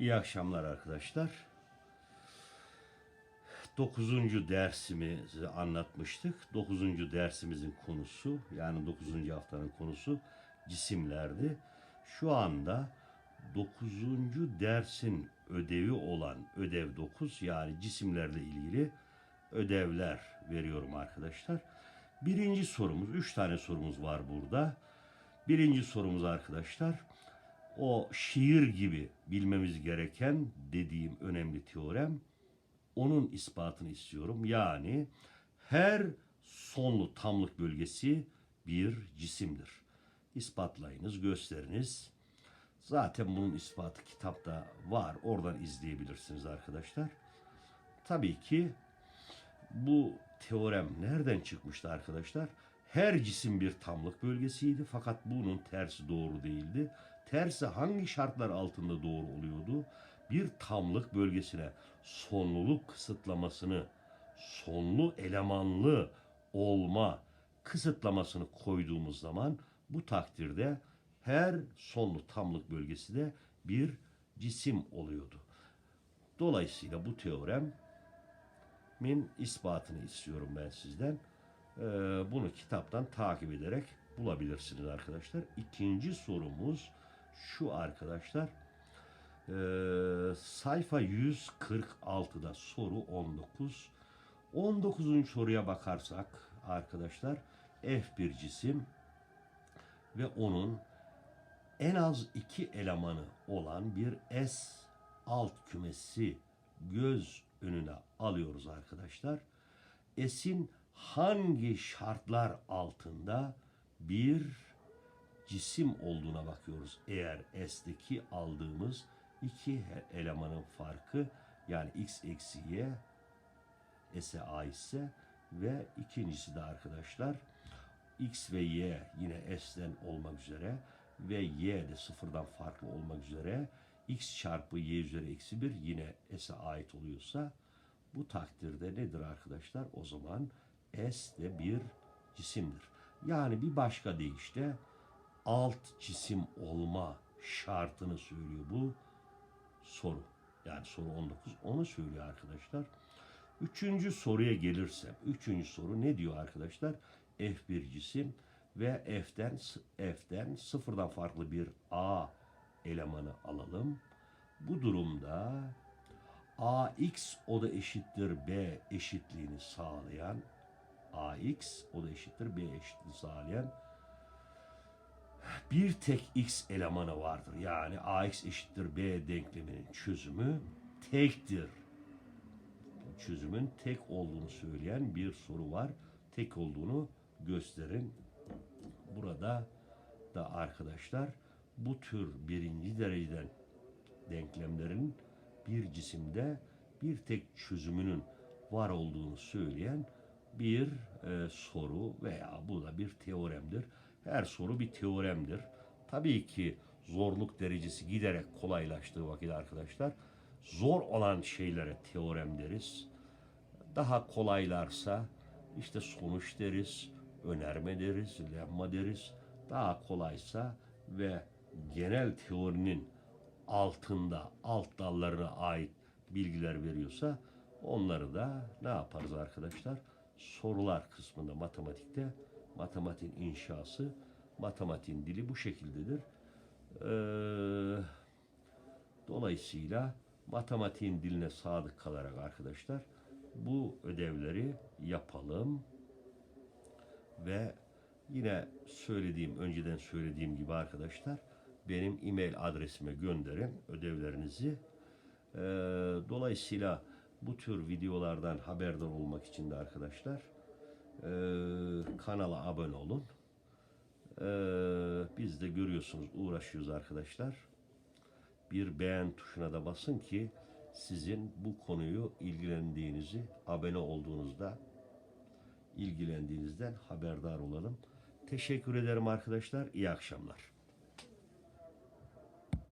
İyi akşamlar arkadaşlar. Dokuzuncu dersimizi anlatmıştık. Dokuzuncu dersimizin konusu yani dokuzuncu haftanın konusu cisimlerdi. Şu anda dokuzuncu dersin ödevi olan ödev 9 yani cisimlerle ilgili ödevler veriyorum arkadaşlar. Birinci sorumuz, üç tane sorumuz var burada. Birinci sorumuz arkadaşlar, o şiir gibi bilmemiz gereken dediğim önemli teorem, onun ispatını istiyorum. Yani her sonlu tamlık bölgesi bir cisimdir. İspatlayınız, gösteriniz. Zaten bunun ispatı kitapta var. Oradan izleyebilirsiniz arkadaşlar. Tabii ki bu teorem nereden çıkmıştı arkadaşlar? Her cisim bir tamlık bölgesiydi fakat bunun tersi doğru değildi. Tersi hangi şartlar altında doğru oluyordu? Bir tamlık bölgesine sonluluk kısıtlamasını, sonlu elemanlı olma kısıtlamasını koyduğumuz zaman bu takdirde her sonlu tamlık bölgesi de bir cisim oluyordu. Dolayısıyla bu teorem min ispatını istiyorum ben sizden. Ee, bunu kitaptan takip ederek bulabilirsiniz arkadaşlar. İkinci sorumuz şu arkadaşlar. Ee, sayfa 146'da soru 19. 19. soruya bakarsak arkadaşlar F bir cisim ve onun en az iki elemanı olan bir S alt kümesi göz önüne alıyoruz arkadaşlar. S'in hangi şartlar altında bir cisim olduğuna bakıyoruz. Eğer S'deki aldığımız iki elemanın farkı yani X eksi Y S'e ait ise ve ikincisi de arkadaşlar X ve Y yine S'den olmak üzere ve Y de sıfırdan farklı olmak üzere X çarpı Y üzeri eksi 1 yine S'e ait oluyorsa bu takdirde nedir arkadaşlar? O zaman S de bir cisimdir. Yani bir başka deyişle alt cisim olma şartını söylüyor bu soru. Yani soru 19 onu söylüyor arkadaşlar. Üçüncü soruya gelirsem, üçüncü soru ne diyor arkadaşlar? F bir cisim ve F'den F'den sıfırdan farklı bir A elemanı alalım. Bu durumda AX o da eşittir B eşitliğini sağlayan AX o da eşittir B eşitliğini sağlayan bir tek X elemanı vardır. Yani AX eşittir B denkleminin çözümü tektir. Çözümün tek olduğunu söyleyen bir soru var. Tek olduğunu gösterin. Burada da arkadaşlar bu tür birinci dereceden denklemlerin bir cisimde bir tek çözümünün var olduğunu söyleyen bir e, soru veya bu da bir teoremdir. Her soru bir teoremdir. Tabii ki zorluk derecesi giderek kolaylaştığı vakit arkadaşlar zor olan şeylere teorem deriz. Daha kolaylarsa işte sonuç deriz, önerme deriz, lemma deriz. Daha kolaysa ve genel teorinin altında, alt dallarına ait bilgiler veriyorsa onları da ne yaparız arkadaşlar? Sorular kısmında matematikte matematiğin inşası, matematiğin dili bu şekildedir. Ee, dolayısıyla matematiğin diline sadık kalarak arkadaşlar bu ödevleri yapalım ve yine söylediğim önceden söylediğim gibi arkadaşlar benim e-mail adresime gönderin ödevlerinizi. Ee, dolayısıyla bu tür videolardan haberdar olmak için de arkadaşlar e, kanala abone olun. Ee, biz de görüyorsunuz uğraşıyoruz arkadaşlar. Bir beğen tuşuna da basın ki sizin bu konuyu ilgilendiğinizi, abone olduğunuzda ilgilendiğinizden haberdar olalım. Teşekkür ederim arkadaşlar. İyi akşamlar.